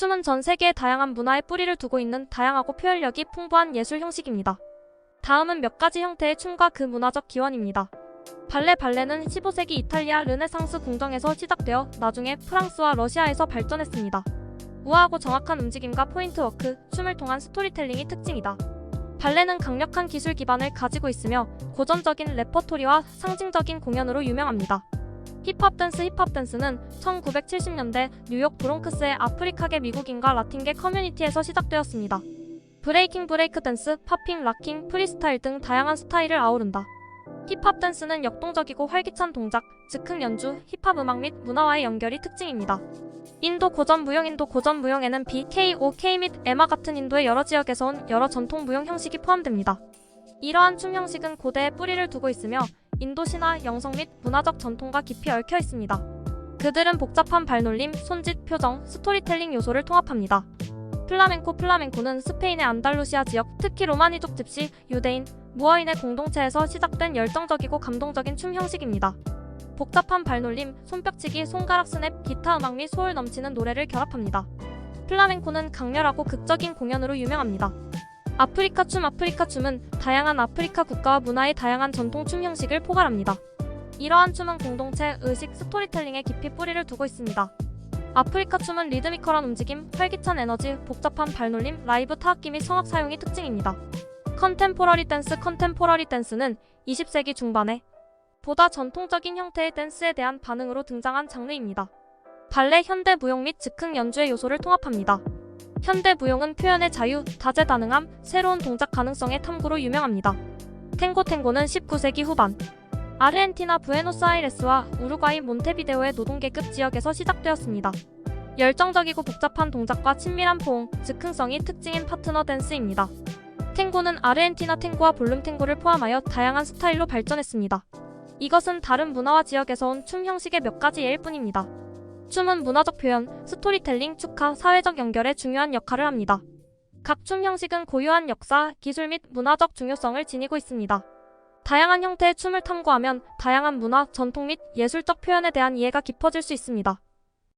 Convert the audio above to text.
춤은 전 세계의 다양한 문화에 뿌리를 두고 있는 다양하고 표현력이 풍부한 예술 형식입니다. 다음은 몇 가지 형태의 춤과 그 문화적 기원입니다. 발레 발레는 15세기 이탈리아 르네상스 궁정에서 시작되어 나중에 프랑스와 러시아에서 발전했습니다. 우아하고 정확한 움직임과 포인트 워크, 춤을 통한 스토리텔링이 특징이다. 발레는 강력한 기술 기반을 가지고 있으며 고전적인 레퍼토리와 상징적인 공연으로 유명합니다. 힙합 댄스 힙합 댄스는 1970년대 뉴욕 브롱크스의 아프리카계 미국인과 라틴계 커뮤니티에서 시작되었습니다. 브레이킹 브레이크 댄스, 팝핑, 락킹, 프리스타일 등 다양한 스타일을 아우른다. 힙합 댄스는 역동적이고 활기찬 동작, 즉흥 연주, 힙합 음악 및 문화와의 연결이 특징입니다. 인도 고전 무용 인도 고전 무용에는 B, K, O, K 및 에마 같은 인도의 여러 지역에서 온 여러 전통 무용 형식이 포함됩니다. 이러한 춤 형식은 고대에 뿌리를 두고 있으며 인도 신화, 영성 및 문화적 전통과 깊이 얽혀 있습니다. 그들은 복잡한 발놀림, 손짓, 표정, 스토리텔링 요소를 통합합니다. 플라멩코 플라멩코는 스페인의 안달루시아 지역, 특히 로마니족 집시, 유대인, 무어인의 공동체에서 시작된 열정적이고 감동적인 춤 형식입니다. 복잡한 발놀림, 손뼉치기, 손가락 스냅, 기타 음악 및 소울 넘치는 노래를 결합합니다. 플라멩코는 강렬하고 극적인 공연으로 유명합니다. 아프리카 춤 아프리카 춤은 다양한 아프리카 국가와 문화의 다양한 전통 춤 형식을 포괄합니다. 이러한 춤은 공동체, 의식, 스토리텔링에 깊이 뿌리를 두고 있습니다. 아프리카 춤은 리드미컬한 움직임, 활기찬 에너지, 복잡한 발놀림, 라이브 타악기 및 성악 사용이 특징입니다. 컨템포러리 댄스 컨템포러리 댄스는 20세기 중반에 보다 전통적인 형태의 댄스에 대한 반응으로 등장한 장르입니다. 발레, 현대 무용 및 즉흥 연주의 요소를 통합합니다. 현대 무용은 표현의 자유, 다재다능함, 새로운 동작 가능성의 탐구로 유명합니다. 탱고 탱고는 19세기 후반 아르헨티나 부에노스아이레스와 우루과이 몬테비데오의 노동계급 지역에서 시작되었습니다. 열정적이고 복잡한 동작과 친밀한 포옹, 즉흥성이 특징인 파트너 댄스입니다. 탱고는 아르헨티나 탱고와 볼룸 탱고를 포함하여 다양한 스타일로 발전했습니다. 이것은 다른 문화와 지역에서 온 춤 형식의 몇 가지 예일 뿐입니다. 춤은 문화적 표현, 스토리텔링, 축하, 사회적 연결에 중요한 역할을 합니다. 각 춤 형식은 고유한 역사, 기술 및 문화적 중요성을 지니고 있습니다. 다양한 형태의 춤을 탐구하면 다양한 문화, 전통 및 예술적 표현에 대한 이해가 깊어질 수 있습니다.